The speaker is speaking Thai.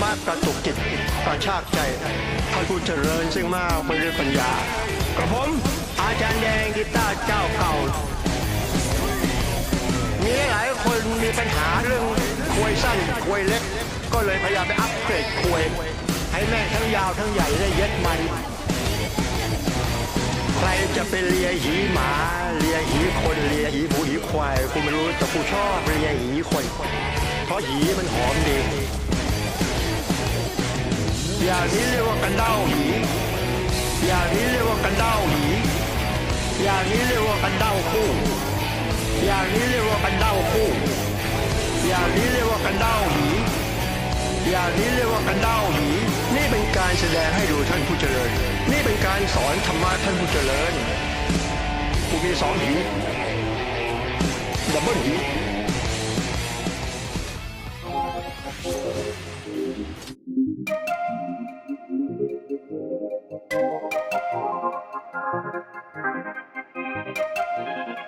รมะกระตุกจิตกระชากใจท่านผู้เจริญซึ่งมากไปด้วยปัญญากระผมอาจารย์แดงกีตาร์เจ้าเก่า มีหลายคนมีปัญหาเรื่องควยสั้นควยเล็ก ก็เลยพยายามไปอัปเกรดควย ให้แม่งทั้งยาวทั้งใหญ่ได้เย็ดมัน ใครจะไปเลียหีหมา เลียหีคนเลียหีหมูหีควายกูไม่รู้แต่กูชอบเลียหีคน เพราะหีมันหอมดี อย่างนี้เรียกว่ากันเด้าหีอย่างนี้เรียกว่ากันเด้าหีอย่างนี้เรียกว่ากันเด้าคู่ อย่างนี้เรียกว่ากันเด้าคู่ อย่างนี้เรียกว่ากันเด้าหีอย่างนี้เรียกว่ากันเด้าหีนี่เป็นการแสดงให้ดูท่านผู้เจริญ นี่เป็นการสอนธรรมะท่านผู้เจริญกูมีสองหีดับเบิลหี